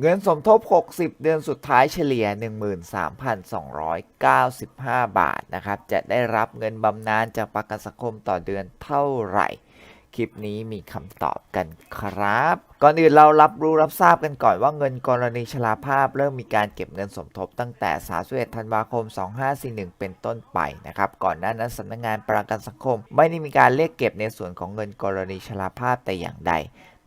เงินสมทบ 60 เดือนสุดท้ายเฉลี่ย 13,295 บาทนะครับ จะได้รับเงินบำนาญจากประกันสังคมต่อเดือนเท่าไหร่ คลิปนี้มีคำตอบกันครับ ก่อนอื่นเรารับรู้รับทราบกันก่อนว่าเงินกรณีชราภาพ เริ่มมีการเก็บเงินสมทบตั้งแต่ 31 ธันวาคม 2541 เป็นต้นไปนะครับ ก่อนหน้านั้นสำนักงานประกันสังคม ไม่ได้มีการเรียกเก็บในส่วนของเงินกรณีชราภาพแต่อย่างใด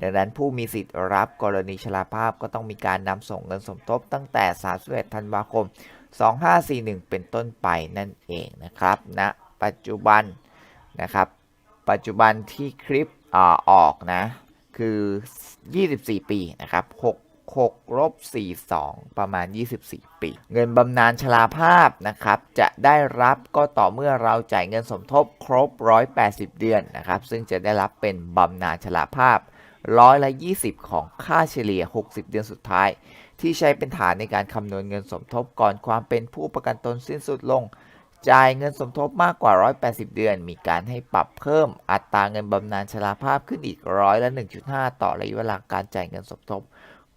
ดังนั้นผู้มีสิทธิ์รับกรณีชราภาพก็ต้องมีการนำส่งเงินสมทบตั้งแต่ 31 ธันวาคม 2541 เป็นต้นไปนั่นเองนะครับณนะปัจจุบันนะครับ ปัจจุบันที่คลิปอออกนะคือ 24 ปีนะครับ6 6ลบ42 ประมาณ 24 ปี เงินบำนาญชราภาพนะครับ จะได้รับก็ต่อเมื่อเราจ่ายเงินสมทบครบ 180 เดือนนะครับ ซึ่งจะได้รับเป็นบำนาญชราภาพ ร้อยละ 20 ของค่าเฉลี่ย 60 เดือนสุดท้าย ที่ใช้เป็นฐานในการคำนวณเงินสมทบก่อนความเป็นผู้ประกันตนสิ้นสุดลง จ่ายเงินสมทบมากกว่า 180 เดือน มีการให้ปรับเพิ่มอัตราเงินบำนาญชราภาพขึ้นอีกร้อยละ 1.5 ต่อระยะเวลาการจ่ายเงินสมทบ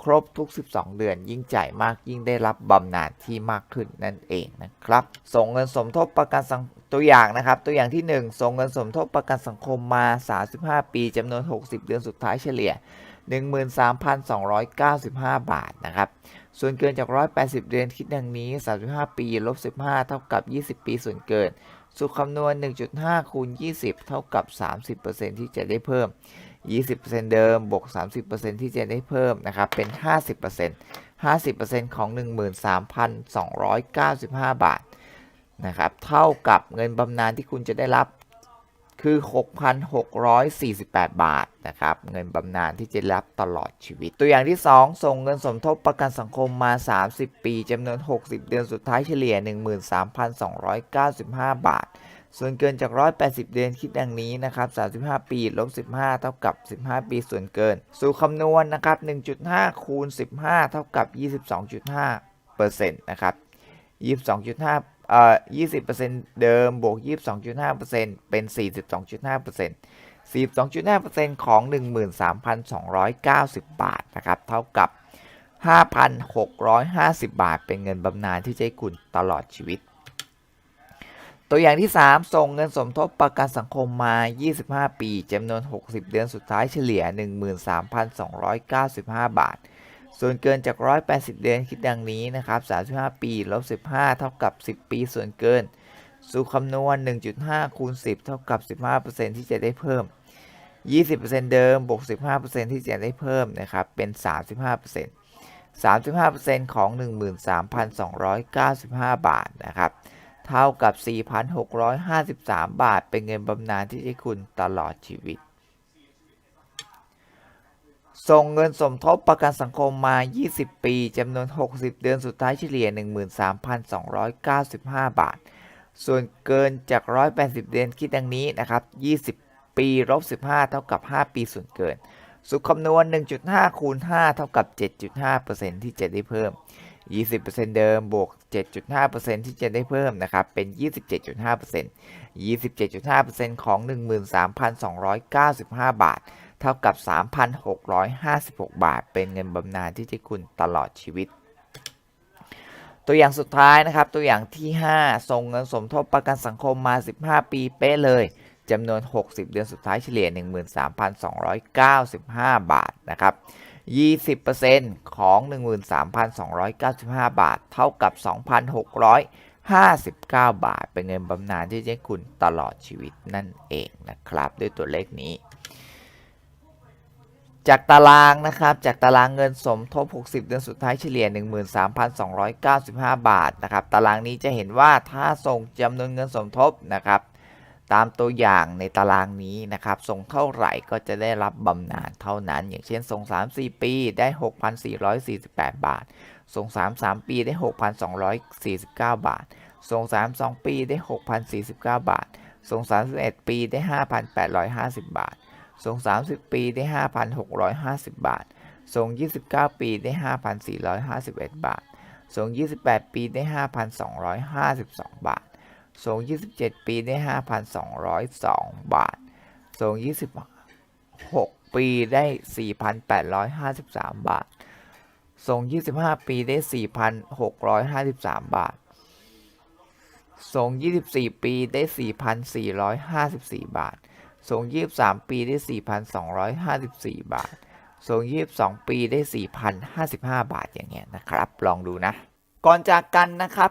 ครบทุก 12 เดือน ยิ่งจ่ายมากยิ่งได้รับบำนาญที่มากขึ้นนั่นเองนะครับ ส่งเงินสมทบประกันสังตัวอย่างนะครับ ตัวอย่างที่ 1 ส่งเงินสมทบประกันสังคมมา 35 ปีจำนวน 60 เดือนสุดท้ายเฉลี่ย 13,295 บาทนะครับ ส่วนเกินจาก 180 เดือนคิดดังนี้ 35 ปีลบ15 เท่ากับ 20 ปีส่วนเกิน สูตรคำนวณ 1.5 คูณ 20 เท่ากับ 30%ที่จะได้เพิ่ม 20%เดิมบวก 30%ที่จะได้เพิ่มนะครับ เป็น 50% 50%ของ 13,295 บาทนะครับ เท่ากับเงินบำนาญที่คุณจะได้รับคือ 6,648 บาทนะครับ เงินบำนาญที่จะรับตลอดชีวิต ตัวอย่างที่ 2 ส่งเงินสมทบประกันสังคมมา 30 ปีจำนวน 60 เดือนสุดท้ายเฉลี่ย 13,295 บาท ส่วนเกินจาก 180 เดือนคิดดังนี้นะครับ 35 ปีลบ15 เท่ากับ 15 ปีส่วนเกิน สู่คำนวณนนะครับ 1.5 คูณ 15 เท่ากับ 22.5เปอร์เซ็นต์นะครับ 22.5 เอ่อ 20เปอร์เซ็นต์เดิมบวก 22.5เปอร์เซ็นต์เป็น 42.5เปอร์เซ็นต์42.5เปอร์เซ็นต์ของ 13,290 บาทนะครับ เท่ากับ 5,650 บาท เป็นเงินบำนาญที่จะให้คุณตลอดชีวิต ตัวอย่างที่ 3 ส่งเงินสมทบประกันสังคมมา 25 ปีจำนวน 60 เดือนสุดท้ายเฉลี่ย 13,295 บาท ส่วนเกินจาก 180 เดือนคิดดังนี้นะครับ 35 ปีลบ15 เท่ากับ 10 ปีส่วนเกิน สู่คำนวณ 1.5 คูณ 10 เท่ากับ 15%ที่จะได้เพิ่ม 20%เดิมบวก 15%ที่จะได้เพิ่มนะครับ เป็น 35% 35%ของ 13,295 บาทนะครับ เท่ากับ 4,653 บาท เป็นเงินบำนาญที่ให้คุณตลอดชีวิต ส่งเงินสมทบประกันสังคมมา 20 ปีจำนวน 60 เดือนสุดท้ายเฉลี่ย 13,295 บาท ส่วนเกินจาก 180 เดือนคิดดังนี้นะครับ 20 ปีลบ15 เท่ากับ 5 ปีส่วนเกิน สุขคำนวณ 1.5 คูณ 5 เท่ากับ 7.5%ที่จะได้เพิ่ม 20%เดิมบวก 7.5%ที่จะได้เพิ่มนะครับ เป็น 27.5% 27.5%ของ 13,295 บาท เท่ากับ 3,656 บาท เป็นเงินบำนาญที่จะคุณตลอดชีวิต ตัวอย่างสุดท้ายนะครับ ตัวอย่างที่ 5 ส่งเงินสมทบประกันสังคมมา 15 ปีเป๊ะเลย จำนวน 60 เดือนสุดท้ายเฉลี่ย 13,295 บาทนะครับ20%ของ 13,295 บาท เท่ากับ 2,659 บาท เป็นเงินบำนาญที่จะคุณตลอดชีวิตนั่นเองนะครับ ด้วยตัวเลขนี้ จากตารางนะครับ จากตารางเงินสมทบ 60 เดือนสุดท้ายเฉลี่ย 13,295 บาทนะครับ ตารางนี้จะเห็นว่าถ้าส่งจำนวนเงินสมทบนะครับ ตามตัวอย่างในตารางนี้นะครับส่งเท่าไหร่ก็จะได้รับบำนาญเท่านั้น อย่างเช่นส่ง 3-4 ปีได้ 6,448 บาท ส่ง 3-3 ปีได้ 6,249 บาท ส่ง 3-2 ปีได้ 6,049 บาท ส่ง 31 ปีได้ 5,850 บาท ส่ง 30 ปีได้ 5,650 บาท ส่ง 29 ปีได้ 5,451 บาท ส่ง 28 ปีได้ 5,252 บาท ส่ง27 ปีได้ 5,202 บาทส่ง26 ปีได้ 4,853 บาทส่ง25 ปีได้ 4,653 บาทส่ง24 ปีได้ 4,454 บาทส่ง23 ปีได้ 4,254 บาทส่ง22 ปีได้ 4,055 บาทอย่างเงี้ยนะครับ ลองดูนะ ก่อนจากกันนะครับ